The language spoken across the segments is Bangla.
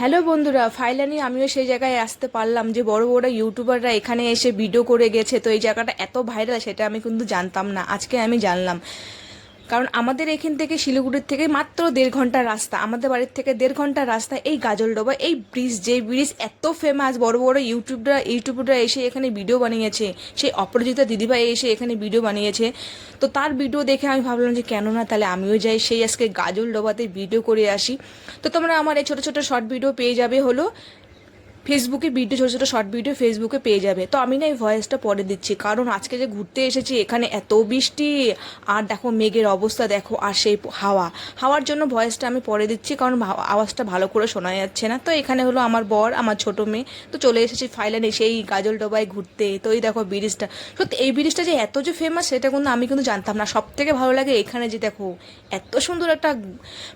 হ্যালো বন্ধুরা ফাইলানি আমিও সেই জায়গায় আসতে পারলাম যে বড় বড় ইউটিউবাররা এখানে এসে ভিডিও করে গেছে। তো এই জায়গাটা এত ভাইরাল সেটা আমি কিন্তু জানতাম না, আজকে আমি জানলাম। কারণ আমাদের এখান থেকে শিলিগুড়ির থেকে মাত্র দেড় ঘণ্টার রাস্তা, আমাদের বাড়ির থেকে দেড় ঘণ্টার রাস্তা এই গাজলডোবা এই ব্রিজ, যে ব্রিজ এত ফেমাস বড় বড় ইউটিউবরা ইউটিউবরা এসে এখানে ভিডিও বানিয়েছে, সেই অপরাজিতা দিদিভাই এসে এখানে ভিডিও বানিয়েছে। তো তার ভিডিও দেখে আমি ভাবলাম যে কেন না, তাহলে আমিও যাই, সেই আজকে গাজলডোবাতে ভিডিও করে আসি। তো তোমরা আমার এই ছোটো ছোটো শর্ট ভিডিও পেয়ে যাবে হলো। ফেসবুকে ভিডিও ছোটো ছোটো শর্ট ভিডিও ফেসবুকে পেয়ে যাবে। তো আমি না এই ভয়েসটা পরে দিচ্ছি। কারণ আজকে যে ঘুরতে এসেছি, এখানে এত বৃষ্টি। আর দেখো মেঘের অবস্থা, দেখো, আর সেই হাওয়া। হাওয়ার জন্য ভয়েসটা আমি পরে দিচ্ছি, কারণ আওয়াজটা ভালো করে শোনা যাচ্ছে না। তো এখানে হলো আমার বর, আমার ছোটো মেয়ে। তো চলে এসেছি ফাইলানে সেই গাজল ডোবায় ঘুরতে। তো এই দেখো ব্রিজটা সত্যি, এই ব্রিজটা যে এত যে ফেমাস সেটা কিন্তু আমি কিন্তু জানতাম না। সব থেকে ভালো লাগে এখানে যে দেখো, এত সুন্দর একটা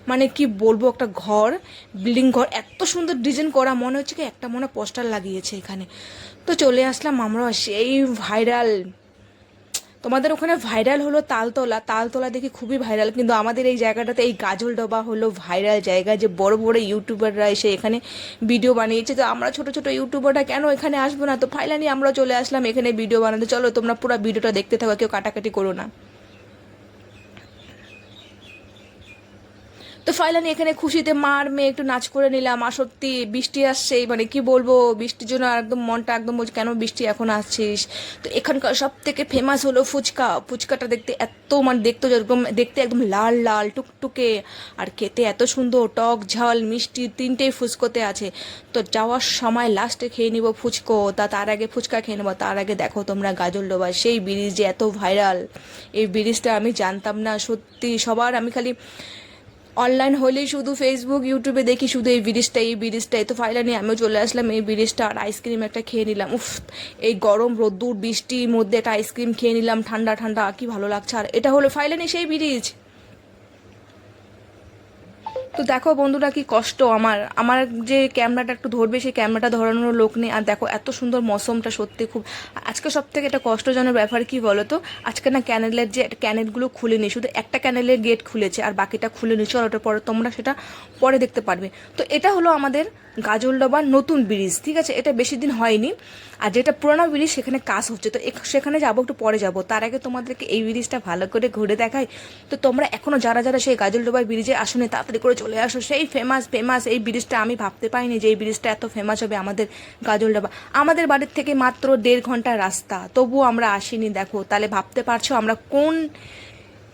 মানে কি বলব, একটা ঘর বিল্ডিং ঘর, এত সুন্দর ডিজাইন করা। মনে হচ্ছে কি একটা মনে পোস্টার লাগিয়েছে এখানে। তো চলে আসলাম আমরা সেই ভাইরাল। তোমাদের ওখানে ভাইরাল হলো তালতলা। তালতলা দেখি খুবই ভাইরাল। কিন্তু আমাদের এই জায়গাটাতে এই গাজল ডবা হলো ভাইরাল জায়গা। যে বড় বড় ইউটিউবাররা এসে এখানে ভিডিও বানিয়েছে। তো আমরা ছোট ছোট ইউটিউবাররা কেন এখানে আসব না? তো ফাইনালি আমরা চলে আসলাম এখানে ভিডিও বানাতে। চলো তোমরা পুরো ভিডিওটা দেখতে থাকো, কেউ কাটাকাটি করো না। তো ফাইলানি, এখানে খুশিতে মার মেয়ে একটু নাচ করে নিলাম। আর সত্যি বৃষ্টি আসছে মানে কি বলব, বৃষ্টির জন্য একদম মনটা একদম বলছে, কেন বৃষ্টি এখন আসছিস? তো এখানকার সব থেকে ফেমাস হলো ফুচকা। ফুচকাটা দেখতে এত মানে দেখতে যেরকম, দেখতে একদম লাল লাল, টুকটুকে, আর খেতে এত সুন্দর, টক ঝাল, মিষ্টি, তিনটেই ফুচকোতে আছে। তো যাওয়ার সময় লাস্টে খেয়ে নিব ফুচকো, তা তার আগে ফুচকা খেয়ে নেব। তার আগে দেখো তোমরা গাজল ডোবা সেই ব্রিজ যে এত ভাইরাল এই ব্রিজটা আমি জানতাম না। সত্যি সবার, আমি খালি অনলাইন হলেই শুধু ফেসবুক ইউটিউবে দেখি শুধু এই ব্রিজটা এই ব্রিজটা। তো নিয়ে আমিও চলে আসলাম এই ব্রিজটা আর আইসক্রিম একটা খেয়ে নিলাম। উফ, এই গরম রোদ্দুর, বৃষ্টির মধ্যে একটা আইসক্রিম খেয়ে নিলাম, ঠান্ডা ঠান্ডা, কি ভালো লাগছে। আর এটা হলো ফাইলানি সেই ব্রিজ। তো দেখো বন্ধুরা কি কষ্ট আমার। আমার যে ক্যামেরাটা একটু ধরবে, সেই ক্যামেরাটা ধরানোর লোক নেই। আর দেখো এত সুন্দর মৌসুমটা সত্যি খুব আজকে সব থেকে একটা কষ্টজনক ব্যাপার কি বলো তো আজকে না ক্যানেলের যে ক্যানেলগুলো খুলেনি, শুধু একটা ক্যানেলের গেট খুলেছে আর বাকিটা খুলে আর ওটা পরে তোমরা সেটা পরে দেখতে পারবে। তো এটা হলো আমাদের গাজলডোবার নতুন ব্রিজ, ঠিক আছে? এটা বেশি দিন হয়নি। আর যেটা পুরোনো ব্রিজ, সেখানে কাজ হচ্ছে। তো সেখানে যাব, একটু পরে যাব। তার আগে তোমাদেরকে এই ব্রিজটা ভালো করে ঘুরে দেখাই। তো তোমরা এখনও যারা যারা সেই গাজলডোবার ব্রিজে আসুনি, তাড়াতাড়ি করে চলে আসো। সেই ফেমাস ফেমাস এই ব্রিজটা আমি ভাবতে পারিনি যে এই ব্রিজটা এত ফেমাস হবে আমাদের গাজলডোবা আমাদের বাড়ির থেকে মাত্র দেড় ঘণ্টা রাস্তা। তবুও আমরা আসিনি, দেখো। তাহলে ভাবতে পারছ আমরা কোন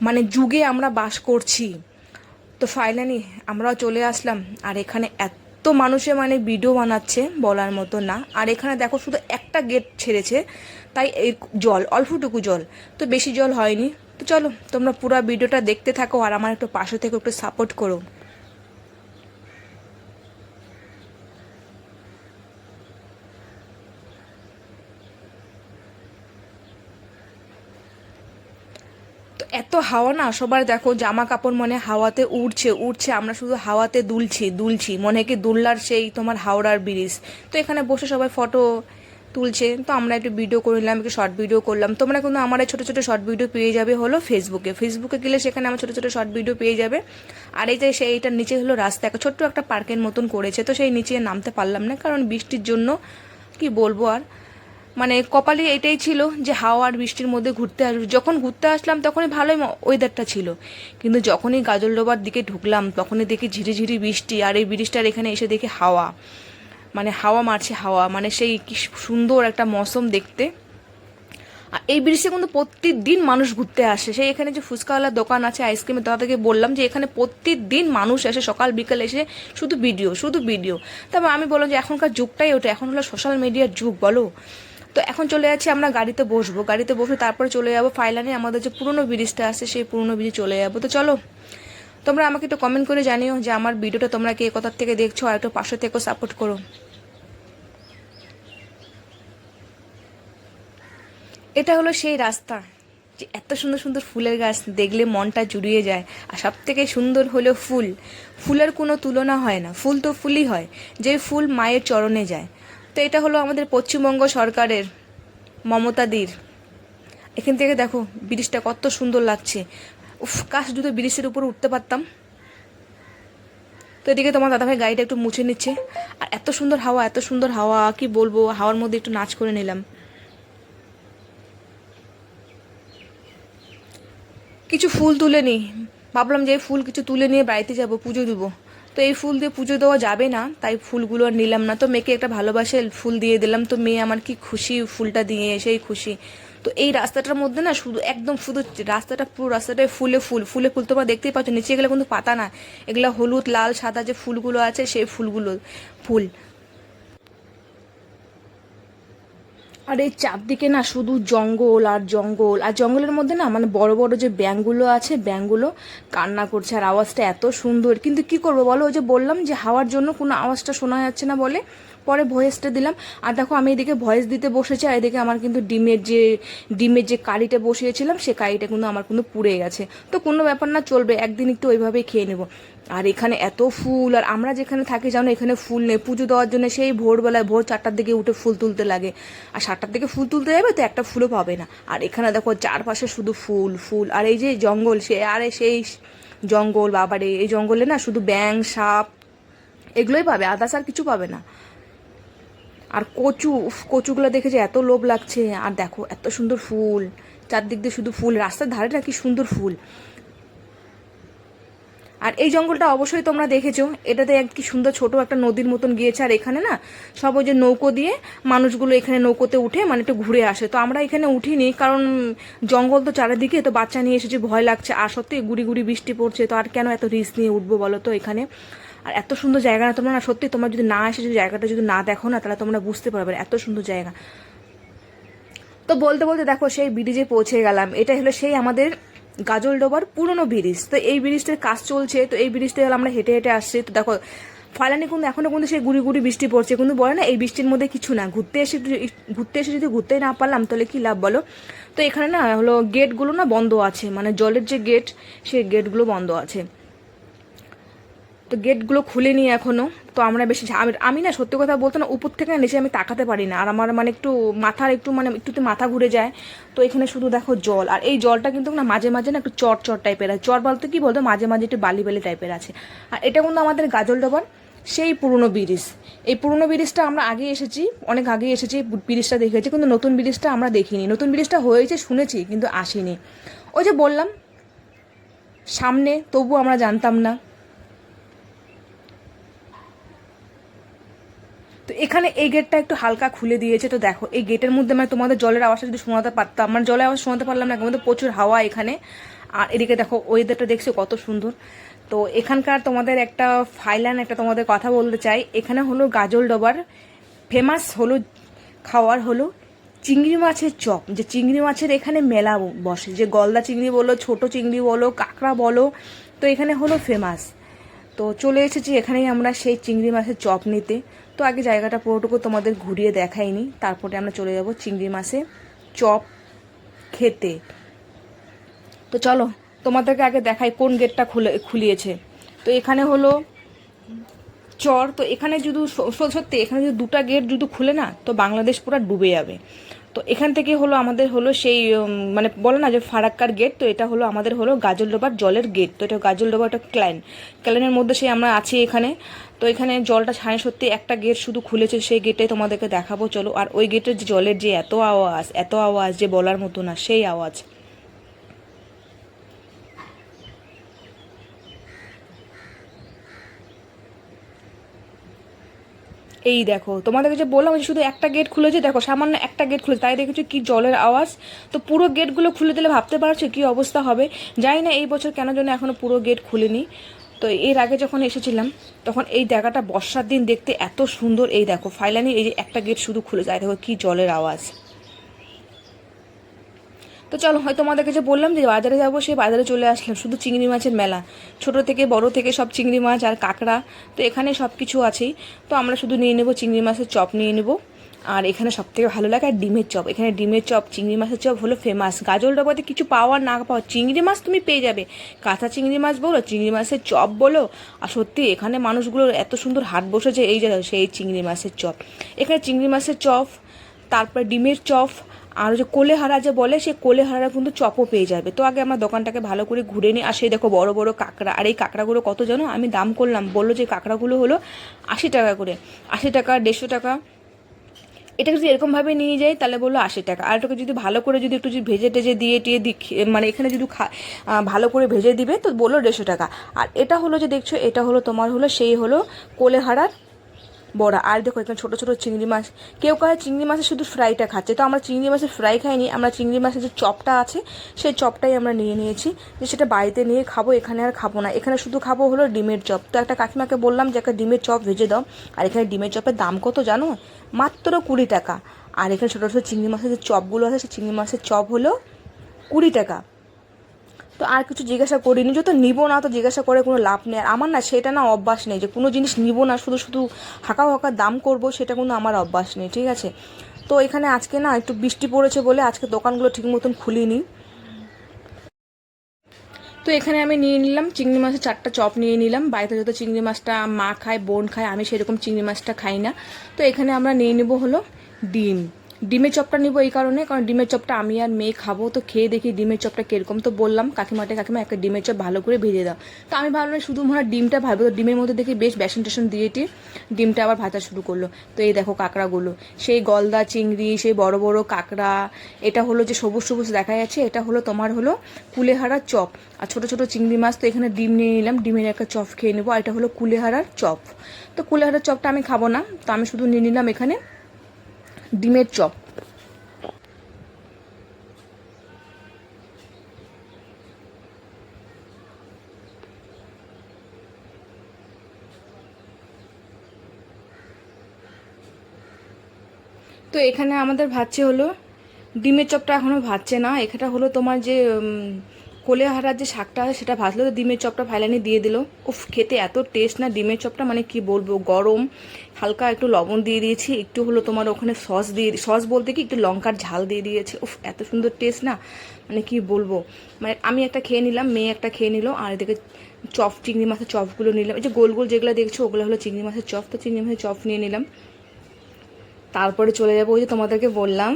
মানে যুগে আমরা বাস করছি। তো ফাইনালি আমরাও চলে আসলাম। আর এখানে এত মানুষে মানে ভিডিও বানাচ্ছে বলার মতো না। আর এখানে দেখো শুধু একটা গেট ছেড়েছে, তাই এই জল, অল্পটুকু জল। তো বেশি জল হয়নি। তো চলো, তোমরা পুরো ভিডিওটা দেখতে থাকো আর আমার একটু পাশে থেকে একটু সাপোর্ট করো। হাওয়া না সবার দেখো জামা কাপড় মনে হাওয়াতে উড়ছে উড়ছে, আমরা শুধু হাওয়াতে দুলছি দুলছি। মনে কি দুললার সেই তোমার হাওড়ার ব্রিজ। তো এখানে বসে সবাই ফটো তুলছে। তো আমরা একটু ভিডিও করে নিলাম একটু শর্ট ভিডিও করলাম। তোমরা কিন্তু আমার ছোটো ছোটো শর্ট ভিডিও পেয়ে যাবে হলো ফেসবুকে ফেসবুকে গেলে সেখানে আমার ছোটো ছোটো শর্ট ভিডিও পেয়ে যাবে। আর এই যে সেইটার নিচে হলো রাস্তা, একটা ছোট্ট একটা পার্কের মতন করেছে। তো সেই নিচে নামতে পারলাম না, কারণ বৃষ্টির জন্য, কি বলব আর? মানে কপালে এটাই ছিল যে হাওয়া আর বৃষ্টির মধ্যে ঘুরতে আসব। যখন ঘুরতে আসলাম, তখনই ভালোই ওয়েদারটা ছিল। কিন্তু যখনই গাজলডোবার দিকে ঢুকলাম, তখনই দেখি ঝিরিঝিরি বৃষ্টি আর এই বৃষ্টিটার এখানে এসে দেখি হাওয়া। মানে হাওয়া মারছে হাওয়া মানে সেই কি সুন্দর একটা মৌসুম দেখতে। আর এই ব্রিজে কিন্তু প্রত্যেকদিন মানুষ ঘুরতে আসে। সেই এখানে যে ফুচকাওয়ালার দোকান আছে আইসক্রিমের তাদেরকে বললাম যে এখানে প্রত্যেকদিন মানুষ আসে, সকাল, বিকাল এসে শুধু ভিডিও শুধু ভিডিও তারপর আমি বললাম যে এখনকার যুগটাই ওটা, এখন হলো সোশ্যাল মিডিয়ার যুগ, বলো। তো এখন চলে যাচ্ছি, আমরা গাড়িতে বসবো। গাড়িতে বসে তারপরে চলে যাব ফাইলানে, আমাদের যে পুরনো ব্রিজটা আছে, সেই পুরনো ব্রিজে চলে যাব। তো চলো, তোমরা আমাকে একটু কমেন্ট করে জানিও যে আমার ভিডিওটা তোমরা কে কোথার থেকে দেখছ আর একটু পাশে থেকেও সাপোর্ট করো। এটা হলো সেই রাস্তা, যে এত সুন্দর সুন্দর ফুলের গাছ দেখলে মনটা জুড়িয়ে যায় আর সব থেকে সুন্দর হলো ফুল। ফুলের কোনো তুলনা হয় না, ফুল তো ফুলই হয়, যে ফুল মায়ের চরণে যায়। তো এটা হলো আমাদের পশ্চিমবঙ্গ সরকারের মমতাদির। এখান থেকে দেখো, ব্রিজটা কত সুন্দর লাগছে। উফ, কাশ যদি ব্রিজের উপরে উঠতে পারতাম। তো এদিকে তোমার দাদাভাই গাড়িটা একটু মুছে নিচ্ছে। আর এত সুন্দর হাওয়া, এত সুন্দর হাওয়া, কি বলব, হাওয়ার মধ্যে একটু নাচ করে নিলাম। কিছু ফুল তুলে নিই ভাবলাম যে ফুল কিছু তুলে নিয়ে বাড়িতে যাব, পুজো দেবো। তো এই ফুল দিয়ে পুজো দেওয়া যাবে না, তাই ফুলগুলো আর নিলাম না। তো মেয়েকে একটা ভালোবাসে ফুল দিয়ে দিলাম, তো মেয়ে আমার কি খুশি ফুলটা দিয়ে এসেই খুশি। তো এই রাস্তাটার মধ্যে না শুধু একদম শুধু রাস্তাটা, পুরো রাস্তাটায় ফুলে ফুল। ফুলে ফুল তোমরা দেখতেই পাচ্ছ, নিচে এগুলো কিন্তু পাতা না। এগুলো হলুদ, লাল, সাদা যে ফুলগুলো আছে, সেই ফুলগুলো, ফুল। আর এই চারদিকে না শুধু জঙ্গল আর জঙ্গল। আর জঙ্গলের মধ্যে না মানে বড় বড় যে ব্যাঙগুলো আছে, ব্যাঙগুলো কান্না করছে। আর আওয়াজটা এত সুন্দর। কিন্তু কি করব বলো? ওই যে বললাম যে হাওয়ার জন্য কোনো আওয়াজটা শোনা যাচ্ছে না বলে। পরে ভয়েসটা দিলাম। আর দেখো আমি এদিকে ভয়েস দিতে বসেছি। আর এদিকে আমার কিন্তু ডিমের যে ডিমের যে কারিটা বসিয়েছিলাম, সে কারিটা কিন্তু আমার কিন্তু পুড়ে গেছে। তো কোনো ব্যাপার না, চলবে। একদিন একটু ওইভাবেই খেয়ে নেব। আর এখানে এত ফুল, আর আমরা যেখানে থাকি জানো, এখানে ফুল নেই। পুজো দেওয়ার জন্য সেই ভোরবেলায় ভোর চারটার দিকে উঠে ফুল তুলতে লাগে। আর সাতটার দিকে ফুল তুলতে যাবে তো একটা ফুলও পাবে না। আর এখানে দেখো চারপাশে শুধু ফুল ফুল। আর এই যে জঙ্গল, সে আরে সেই জঙ্গল, বাবারে, এই জঙ্গলে না শুধু ব্যাং সাপ, এগুলোই পাবে আদার্স আর কিছু পাবে না। আর কচু কচুগুলো দেখে যে এত লোভ লাগছে। আর দেখো এত সুন্দর ফুল, চারদিক দিয়ে শুধু ফুল, রাস্তার ধারে না কি সুন্দর ফুল। আর এই জঙ্গলটা অবশ্যই তোমরা দেখেছ। এটাতে এক কি সুন্দর ছোট একটা নদীর মতন গিয়েছে আর এখানে না সব ওই যে নৌকো দিয়ে মানুষগুলো এখানে নৌকোতে উঠে মানে একটু ঘুরে আসে। তো আমরা এখানে উঠিনি কারণ জঙ্গল তো চারিদিকে তো বাচ্চা নিয়ে এসেছে, ভয় লাগছে। আর সত্যি গুড়ি গুড়ি বৃষ্টি পড়ছে, তো আর কেন এত রিস্ক নিয়ে উঠবো বলো তো এখানে? আর এত সুন্দর জায়গা না তোমরা না সত্যি তোমরা যদি না এসে যদি জায়গাটা যদি না দেখো না, তাহলে তোমরা বুঝতে পারবে এত সুন্দর জায়গা। তো বলতে বলতে দেখো সেই ব্রিজে পৌঁছে গেলাম। এটা হলো সেই আমাদের গাজলডোবার পুরনো ব্রিজ। তো এই ব্রিজটার কাজ চলছে, তো এই ব্রিজটা আমরা হেঁটে হেঁটে আসছি। তো দেখো ফালানি কিন্তু এখনও কিন্তু সেই গুড়ি গুড়ি বৃষ্টি পড়ছে। কিন্তু বলে না, এই বৃষ্টির মধ্যে কিছু না। ঘুরতে এসে ঘুরতে এসে যদি ঘুরতে না পারলাম, তাহলে কী লাভ বলো? তো এখানে না হলো গেটগুলো না বন্ধ আছে। মানে জলের যে গেট, সেই গেটগুলো বন্ধ আছে। তো গেটগুলো খুলেনি এখনও তো আমরা বেশি আমি আমি না সত্যি কথা বলতে না, উপর থেকে নিচে আমি তাকাতে পারি না। আর আমার মানে একটু মাথার একটু মানে একটুতে মাথা ঘুরে যায়। তো এখানে শুধু দেখো জল। আর এই জলটা কিন্তু না মাঝে মাঝে না একটু চট চট টাইপের আছে। চট বলতে কী বলতো, মাঝে মাঝে একটু বালি বালি টাইপের আছে। আর এটা কিন্তু আমাদের গাজল ডোবার সেই পুরনো ব্রিজ। এই পুরনো ব্রিজটা আমরা আগে এসেছি, অনেক আগে এসেছি ব্রিজটা দেখেছি কিন্তু নতুন ব্রিজটা আমরা দেখিনি। নতুন ব্রিজটা হয়েছে, শুনেছি, কিন্তু আসিনি। ওই যে বললাম, সামনে তবু আমরা জানতাম না। তো এখানে এই গেটটা একটু হালকা খুলে দিয়েছে, তো দেখো, এই গেটের মধ্যে মানে তোমাদের জলের আওয়াজটা যদি শোনাতে পারতাম মানে জলের আওয়াজ শোনাতে পারলাম না, কিন্তু প্রচুর হাওয়া এখানে। আর এদিকে দেখো ওয়েদারটা দেখছ কত সুন্দর। তো এখানকার তোমাদের একটা ফাইলান একটা তোমাদের কথা বলতে চাই। এখানে হলো গাজল ডোবার ফেমাস হলো, খাওয়ার হলো চিংড়ি মাছের চপ। যে চিংড়ি মাছের এখানে মেলা বসে। যে গলদা চিংড়ি বলো, ছোট চিংড়ি বলো, কাঁকড়া বলো, তো এখানে হলো ফেমাস তো চলে এসেছি, এখানেই আমরা সেই চিংড়ি মাছের চপ নিতে। তো আগে জায়গাটা পুরোটুকু তোমাদের ঘুরিয়ে দেখাইনি। তারপরে আমরা চলে যাব চিংড়ি মাছে চপ খেতে। তো চলো, তোমাদেরকে আগে দেখাই কোন গেটটা খুলে, খুলিয়েছে। তো এখানে হলো চর, তো এখানে যদি সত্যি এখানে যদি দুটা গেট যদি খুলে না, তো বাংলাদেশ পুরো ডুবে যাবে। তো এখান থেকে হলো আমাদের হলো সেই মানে বলে না যে ফারাক্কার গেট তো এটা হলো আমাদের হলো গাজলডোবার জলের গেট তো এটা গাজলডোবা একটা ক্ল্যান ক্ল্যানের মধ্যে সেই আমরা আছি এখানে। তো এখানে জলটা ছাড়ে সত্যি একটা গেট শুধু খুলেছে, সেই গেটে তোমাদেরকে দেখাবো, চলো। আর ওই গেটের যে জলের যে এত আওয়াজ এত আওয়াজ যে বলার মতো না, সেই আওয়াজ। এই দেখো, তোমাদেরকে যে বললাম যে শুধু একটা গেট খুলেছে, দেখো সামান্য একটা গেট খুলেছে, তাই দেখেছ কি জলের আওয়াজ? তো পুরো গেটগুলো খুলে দিলে ভাবতে পারছ কি অবস্থা হবে? জানি না এই বছর কেন জন্য এখনও পুরো গেট খুলিনি। তো এর আগে যখন এসেছিলাম, তখন এই জায়গাটা বর্ষার দিন দেখতে এত সুন্দর। এই দেখো ফাইলানি এই যে একটা গেট শুধু খুলে যায়, দেখো কি জলের আওয়াজ। তো চলো হয়তো তোমাদেরকে যে বললাম যে বাজারে যাব, সেই বাজারে চলে আসলাম। শুধু চিংড়ি মাছের মেলা। ছোট থেকে বড় থেকে সব চিংড়ি মাছ আর কাঁকড়া, তো এখানে সব কিছু আছেই। তো আমরা শুধু নিয়ে নেব চিংড়ি মাছের চপ নিয়ে নেব। আর এখানে সব থেকে ভালো লাগে আর ডিমের চপ। এখানে ডিমের চপ, চিংড়ি মাছের চপ হলো ফেমাস গাজল ডবাতে কিছু পাওয়া না পাওয়া চিংড়ি মাছ তুমি পেয়ে যাবে। কাঁচা চিংড়ি মাছ বলো, চিংড়ি মাছের চপ বলো। আর সত্যি, এখানে মানুষগুলোর এত সুন্দর হাট বসেছে, এই যে সেই চিংড়ি মাছের চপ। এখানে চিংড়ি মাছের চপ, তারপর ডিমের চপ আর যে কোলেহারা যে বলে সে কোলেহারা কিন্তু চপও পেয়ে যাবে। তো আগে আমার দোকানটাকে ভালো করে ঘুরে নিই আর দেখো বড় বড় কাঁকড়া। আর এই কাঁকড়াগুলো কত জানো? আমি দাম করলাম। বলল যে কাঁকড়াগুলো হলো আশি টাকা করে। আশি টাকা, দেড়শো টাকা। এটা যদি এরকমভাবে নিয়ে যাই, তাহলে বলল আশি টাকা। আর এটাকে যদি ভালো করে যদি একটু যদি ভেজে টেজে দিয়ে টিয়ে দি মানে এখানে যদি ভালো করে ভেজে দিবে, তো বলল দেড়শো টাকা। আর এটা হলো যে দেখছ, এটা হলো তোমার হলো, সেই হলো কোলেহারার বড়া। আর দেখো, এখানে ছোটো ছোটো চিংড়ি মাছ। কেউ কাছে চিংড়ি মাছের শুধু ফ্রাইটা খাচ্ছে। তো আমরা চিংড়ি মাছের ফ্রাই খাইনি, আমরা চিংড়ি মাছের যে চপটা আছে, সেই চপটাই আমরা নিয়ে নিয়েছি। যে সেটা বাড়িতে নিয়ে খাব, এখানে আর খাব না। এখানে শুধু খাব হলো ডিমের চপ। তো একটা কাকিমাকে বললাম যে, একটা ডিমের চপ ভেজে দাও। আর এখানে ডিমের চপের দাম কত জানো? মাত্র কুড়ি টাকা। আর এখানে ছোটো ছোটো চিংড়ি মাছের যে চপগুলো আছে, সেই চিংড়ি মাছের চপ হলো কুড়ি টাকা। তো আর কিছু জিজ্ঞাসা করিনি। যত নিবো না তো জিজ্ঞাসা করে কোনো লাভ নেই। আর আমার না সেটা না অভ্যাস নেই যে কোনো জিনিস নিবো না, শুধু শুধু হাঁকা হাঁকা দাম করব, সেটা কোনো আমার অভ্যাস নেই, ঠিক আছে? তো এখানে আজকে না একটু বৃষ্টি পড়েছে বলে আজকে দোকানগুলো ঠিক মতন খুলিনি। তো এখানে আমি নিয়ে নিলাম চিংড়ি মাছের চারটা চপ নিয়ে নিলাম। বাড়িতে যত চিংড়ি মাছটা মা খায়, বোন খায়, আমি সেরকম চিংড়ি মাছটা খাই না। তো এখানে আমরা নিয়ে নেব হলো ডিম। ডিমের চপটা নিব এই কারণে, কারণ ডিমের চপটা আমি আর মেয়ে খাব, তো খেয়ে দেখি ডিমের চপটা কীরকম। তো বললাম কাকিমাটে কাকিমা, একটা ডিমের চপ ভালো করে ভেজে দাও। তো আমি ভাবলাম শুধু মনে ডিমটা ভাববো তো ডিমের মধ্যে দেখি বেশ বেসন টেসন দিয়ে টিয়ে ডিমটা আবার ভাজা শুরু করল। তো এই দেখো কাঁকড়াগুলো, সেই গলদা চিংড়ি, সেই বড় বড় কাঁকড়া, এটা হলো যে সবুজ সবুজ দেখা যাচ্ছে, এটা হলো তোমার হলো কুলেহারার চপ। আর ছোট ছোট চিংড়ি মাছ, তো এখানে ডিম নিয়ে নিলাম, ডিমের একটা চপ খেয়ে নেব, আর এটা হলো কুলেহারার চপ। তো কুলেহারার চপটা আমি খাব না, তো আমি শুধু নিয়ে নিলাম এখানে ডিমের চপ। তো এখানে আমাদের ভাজছে হলো, ডিমের চপটা এখনও ভাজছে না, এখানটা হলো তোমার যে উম, কোলে হারার যে শাকটা সেটা ভাজলো তো ডিমের চপটা ফাইলানি দিয়ে দিল। উফ খেতে এত টেস্ট না ডিমের চপটা মানে কি বলব গরম। হালকা একটু লবণ দিয়ে দিয়েছি একটু হলো তোমার ওখানে সস দিয়ে সস বলতে কি একটু লঙ্কার ঝাল দিয়ে দিয়েছে। উফ এত সুন্দর টেস্ট না মানে কি বলব। মানে আমি একটা খেয়ে নিলাম মেয়ে একটা খেয়ে নিল আর এদিকে চপ চিংড়ি মাছের চপগুলো নিলাম। এই যে গোল গোল যেগুলো দেখছ ওগুলো হলো চিংড়ি মাছের চপ তো চিংড়ি মাছের চপ নিয়ে নিলাম। তারপরে চলে যাব ওই যে তোমাদেরকে বললাম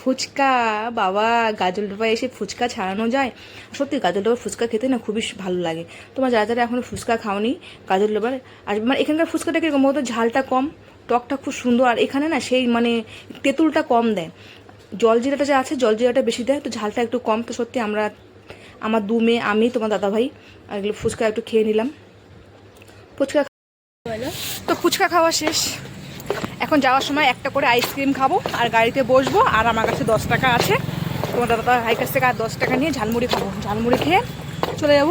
ফুচকা বাবা গাজল ডোবা এসে ফুচকা ছাড়ানো যায়। সত্যি গাজল ডোবার ফুচকা খেতে না খুবই ভালো লাগে। তোমার যারা যারা এখনও ফুচকা খাওনি গাজল ডোবার আর মানে এখানকার ফুচকাটা কীরকম বলতো ঝালটা কম টকটা খুব সুন্দর আর এখানে না সেই মানে তেঁতুলটা কম দেয়। জলজিরাটা যে আছে জলজিরাটা বেশি দেয় তো ঝালটা একটু কম। তো সত্যি আমরা আমার দু মেয়ে আমি তোমার দাদা ভাই আর এগুলো ফুচকা একটু খেয়ে নিলাম। ফুচকা তো ফুচকা খাওয়া শেষ। এখন যাওয়ার সময় একটা করে আইসক্রিম খাব আর গাড়িতে বসবো, আর আমার কাছে দশ টাকা আছে। তোমার দাদা ভাই কাছ থেকে আর দশ টাকা নিয়ে ঝালমুড়ি খাব। ঝালমুড়ি খেয়ে চলে যাব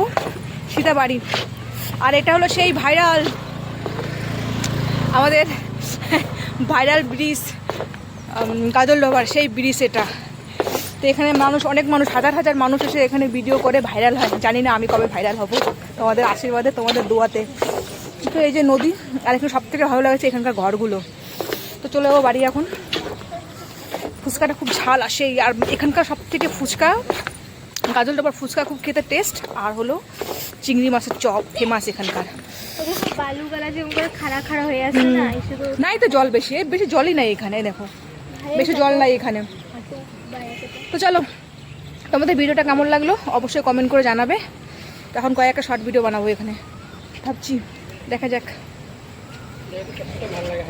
সীতাবাড়ি। আর এটা হলো সেই ভাইরাল, আমাদের ভাইরাল ব্রিজ গাজল লোভার সেই ব্রিজ এটা। তো এখানে মানুষ, অনেক মানুষ, হাজার হাজার মানুষ এসে এখানে ভিডিও করে ভাইরাল হয়। জানি না আমি কবে ভাইরাল হব। তোমাদের আশীর্বাদে, তোমাদের দোয়াতে। তো এই যে নদী, আর এখানে সব থেকে ভালো লাগছে এখানকার ঘরগুলো। তো চলে যাব বাড়ি এখন। ফুচকাটা খুব ঝাল আসে আর এখানকার সব থেকে ফুচকা গাজল ডাবার ফুচকা খুব খেতে টেস্ট আর হলো চিংড়ি মাছের চপ ফেমাস এখানকার। বালুগালা যেমন করে খাড়া খাড়া হয়ে আছে না এসে তো নাই তো জল বেশি বেশি জলই নাই এখানে দেখো। বেশি জল নাই এখানে। তো চলো তোমাদের ভিডিওটা কেমন লাগল অবশ্যই কমেন্ট করে জানাবে। এখন কয়েকটা শর্ট ভিডিও বানাবো এখানে। ভাবছি দেখা যাক।